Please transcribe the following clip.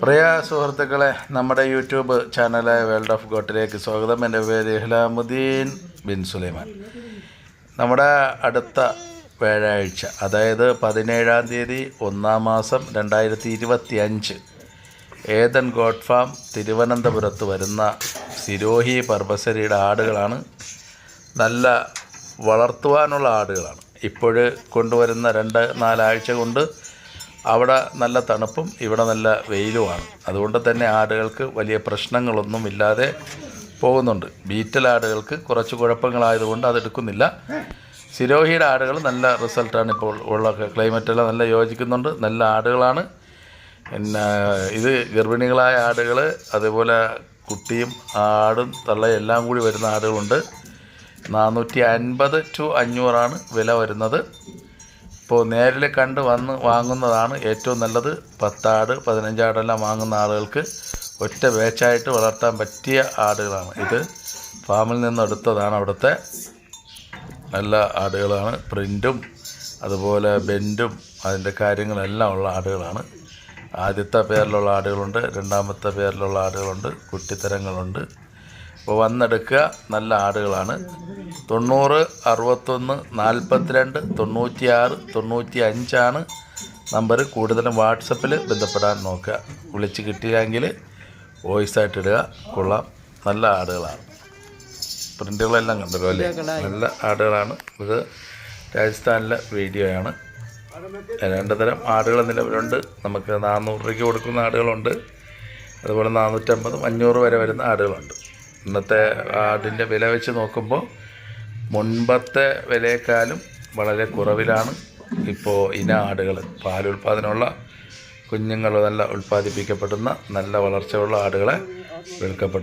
പ്രിയ സുഹൃത്തുക്കളെ നമ്മുടെ യൂട്യൂബ് ചാനലായ വേൾഡ് ഓഫ് ഗോട്ടിലേക്ക് സ്വാഗതം. എന്റെ പേര് ഇഹ്ലാമുദ്ദീൻ ബിൻ സുലൈമാൻ. നമ്മുടെ അടുത്ത വ്യാഴാഴ്ച അതായത് പതിനേഴാം തീയതി ഒന്നാം മാസം രണ്ടായിരത്തി ഇരുപത്തി അഞ്ച് ഏതൻ ഗോഡ് ഫാം തിരുവനന്തപുരത്ത് വരുന്ന സിരോഹി പർബസരിയുടെ ആടുകളാണ്. നല്ല വളർത്തുവാനുള്ള ആടുകളാണ്. ഇപ്പോൾ കൊണ്ടുവരുന്ന രണ്ട് നാലാഴ്ച കൊണ്ട് അവിടെ നല്ല തണുപ്പും ഇവിടെ നല്ല വെയിലുമാണ്. അതുകൊണ്ട് തന്നെ ആടുകൾക്ക് വലിയ പ്രശ്നങ്ങളൊന്നും ഇല്ലാതെ പോകുന്നുണ്ട്. ബീറ്റൽ ആടുകൾക്ക് കുറച്ച് കുഴപ്പങ്ങളായതുകൊണ്ട് അതെടുക്കുന്നില്ല. സിരോഹിയുടെ ആടുകൾ നല്ല റിസൾട്ടാണ് ഇപ്പോൾ ഉള്ള ക്ലൈമറ്റെല്ലാം നല്ല യോജിക്കുന്നുണ്ട്. നല്ല ആടുകളാണ്. പിന്നെ ഇത് ഗർഭിണികളായ ആടുകൾ അതുപോലെ കുട്ടിയും ആടും തള്ളയും എല്ലാം കൂടി വരുന്ന ആടുകളുണ്ട്. നാനൂറ്റി അൻപത് ടു അഞ്ഞൂറാണ് വില വരുന്നത്. ഇപ്പോൾ നേരിൽ കണ്ട് വന്ന് വാങ്ങുന്നതാണ് ഏറ്റവും നല്ലത്. പത്താട് പതിനഞ്ചാടെല്ലാം വാങ്ങുന്ന ആളുകൾക്ക് ഒറ്റ വേച്ചായിട്ട് വളർത്താൻ പറ്റിയ ആടുകളാണ്. ഇത് ഫാമിൽ നിന്ന് എടുത്തതാണ് അവിടുത്തെ നല്ല ആടുകളാണ്. പ്രിന്റും അതുപോലെ ബെൻഡും അതിന്റെ കാര്യങ്ങളെല്ലാം ഉള്ള ആടുകളാണ്. ആദ്യത്തെ പേരിലുള്ള ആടുകളുണ്ട് രണ്ടാമത്തെ പേരിലുള്ള ആടുകളുണ്ട് കുട്ടിത്തരങ്ങളുണ്ട്. അപ്പോൾ വന്നെടുക്കുക. നല്ല ആടുകളാണ്. തൊണ്ണൂറ് അറുപത്തൊന്ന് നാൽപ്പത്തിരണ്ട് തൊണ്ണൂറ്റിയാറ് തൊണ്ണൂറ്റി അഞ്ചാണ് നമ്പർ കൂടുതലും വാട്സപ്പിൽ ബന്ധപ്പെടാൻ നോക്കുക. വിളിച്ച് കിട്ടിയെങ്കിൽ വോയിസ് ആയിട്ട് ഇടുക. കൊള്ളാം. നല്ല ആടുകളാണ്. പ്രിന്റുകളെല്ലാം കണ്ടല്ലോ അല്ലേ? നല്ല ആടുകളാണ്. ഇത് രാജസ്ഥാനിലെ വീഡിയോയാണ്. രണ്ട് തരം ആടുകൾ നിലവിലുണ്ട്. നമുക്ക് നാനൂറ് രൂപയ്ക്ക് കൊടുക്കുന്ന ആടുകളുണ്ട്. അതുപോലെ നാനൂറ്റമ്പതും അഞ്ഞൂറ് വരെ വരുന്ന ആടുകളുണ്ട്. ഇന്നത്തെ അതിന്റെ വില വെച്ച് നോക്കുമ്പോൾ മുൻപത്തെ വിലയേക്കാളും വളരെ കുറവിലാണ്. ഇപ്പോൾ ഇന ആടുകൾ പാലുൽപാദനമുള്ള കുഞ്ഞുങ്ങൾ നല്ല ഉൽപ്പാദിപ്പിക്കപ്പെടുന്ന നല്ല വളർച്ചയുള്ള ആടുകളെ വിൽക്കപ്പെട്ടു.